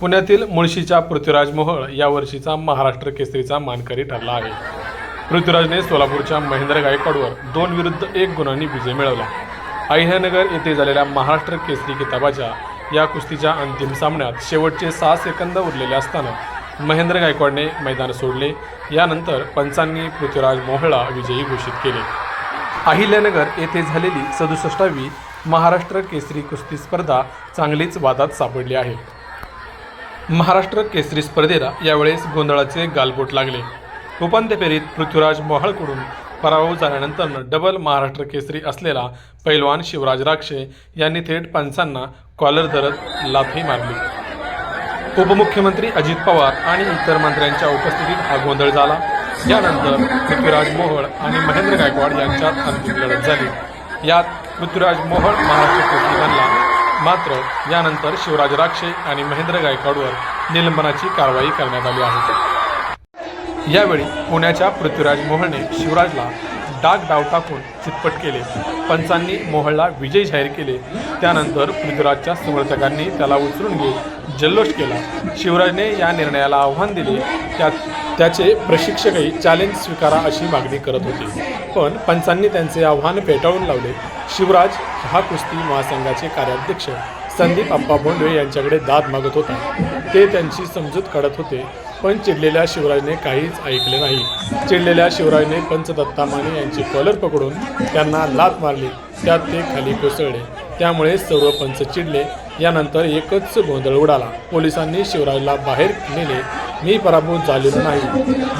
पुण्यातील मुळशीच्या पृथ्वीराज मोहळ या वर्षीचा महाराष्ट्र केसरीचा मानकरी ठरला आहे. पृथ्वीराजने सोलापूरच्या महेंद्र गायकवाडवर दोन विरुद्ध एक गुणांनी विजय मिळवला. अहिल्यानगर येथे झालेल्या महाराष्ट्र केसरी किताबाच्या या कुस्तीच्या अंतिम सामन्यात शेवटचे सहा सेकंद उरलेले असताना महेंद्र गायकवाडने मैदान सोडले. यानंतर पंचांनी पृथ्वीराज मोहळा विजयी घोषित केले. अहिल्यानगर येथे झालेली सदुसष्टावी महाराष्ट्र केसरी कुस्ती स्पर्धा चांगलीच वादात सापडली आहे. महाराष्ट्र केसरी स्पर्धेला यावेळेस गोंधळाचे गालबोट लागले. उपांत्य फेरीत पृथ्वीराज मोहाळकडून पराभव झाल्यानंतर डबल महाराष्ट्र केसरी असलेला पैलवान शिवराज राक्षे यांनी थेट पंचांना कॉलर धरत लाथही मारली. उपमुख्यमंत्री अजित पवार आणि इतर मंत्र्यांच्या उपस्थितीत हा गोंधळ झाला. यानंतर पृथ्वीराज मोहोळ आणि महेंद्र गायकवाड यांच्यात अंतिम लढत झाली. यात पृथ्वीराज मोहोळ महाराष्ट्र केसरी बनला. मात्र यानंतर शिवराज राक्षे आणि महेंद्र गायकवाडवर निलंबनाची कारवाई करण्यात आली आहे. यावेळी पुण्याच्या पृथ्वीराज मोहळने शिवराजला डाग डाव टाकून चितपट केले. पंचांनी मोहळला विजय जाहीर केले. त्यानंतर पृथ्वीराजच्या समर्थकांनी त्याला उचलून घेत जल्लोष केला. शिवराजने या निर्णयाला आव्हान दिले. त्यात त्याचे प्रशिक्षकही चॅलेंज स्वीकारा अशी मागणी करत होते. पण पंचांनी त्यांचे आव्हान फेटाळून लावले. शिवराज हा कुस्ती महासंघाचे कार्याध्यक्ष संदीप आप्पा भोंडवे यांच्याकडे दाद मागत होता. ते त्यांची समजूत काढत होते पण चिडलेल्या शिवराजने काहीच ऐकले नाही. चिडलेल्या शिवराजने पंच दत्ता माने यांची कॉलर पकडून त्यांना लात मारली. त्यात ते खाली कोसळले. त्यामुळे सर्व पंच चिडले. यानंतर एकच गोंधळ उडाला. पोलिसांनी शिवराजला बाहेर नेले. मी पराभूत झालेलो नाही.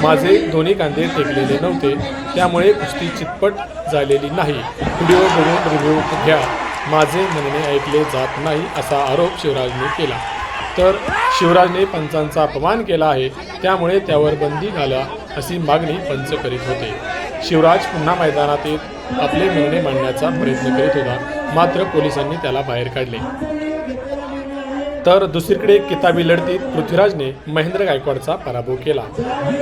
माझे दोन्ही कांदे टेकलेले नव्हते. त्यामुळे कुस्ती चितपट झालेली नाही. व्हिडिओ बघून रिव्ह्यू घ्या. माझे म्हणणे ऐकले जात नाही असा आरोप शिवराजने केला. तर शिवराजने पंचांचा अपमान केला आहे. त्यामुळे त्यावर बंदी घाला अशी मागणी पंच करीत होते. शिवराज पुन्हा मैदानात येत आपले निर्णय मांडण्याचा प्रयत्न करीत होता. मात्र पोलिसांनी त्याला बाहेर काढले. तर दुसरीकडे किताबी लढतीत पृथ्वीराजने महेंद्र गायकवाडचा पराभव केला.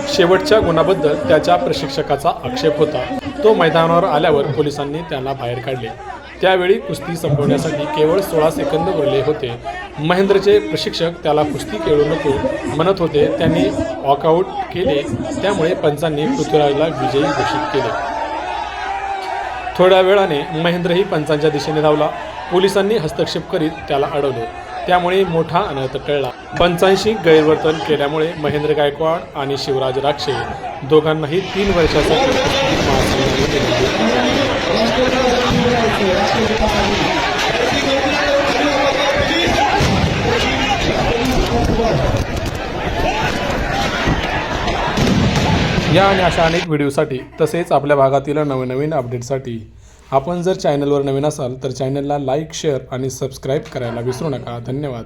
शेवटच्या गुणाबद्दल त्याच्या प्रशिक्षकाचा आक्षेप होता. तो मैदानावर आल्यावर पोलिसांनी त्याला बाहेर काढले. त्यावेळी कुस्ती संपवण्यासाठी केवळ सोळा सेकंद उरले होते. महेंद्रचे प्रशिक्षक त्याला कुस्ती खेळू नको म्हणत होते. त्यांनी वॉकआउट केले. त्यामुळे पंचांनी पृथ्वीराजला विजयी घोषित केले. थोड्या वेळाने महेंद्रही पंचांच्या दिशेने धावला. पोलिसांनी हस्तक्षेप करीत त्याला अडवले. त्यामुळे मोठा अनर्थ टळला. पंचांशी गैरवर्तन केल्यामुळे महेंद्र गायकवाड आणि शिवराज राक्षे दोघांनाही तीन वर्षासाठी या आणि अशा अनेक व्हिडिओसाठी तसेच आपल्या भागातील नवनवीन अपडेटसाठी आपण जर चॅनलवर नवीन असाल तर चॅनलला लाईक शेअर आणि सबस्क्राईब करायला विसरू नका. धन्यवाद.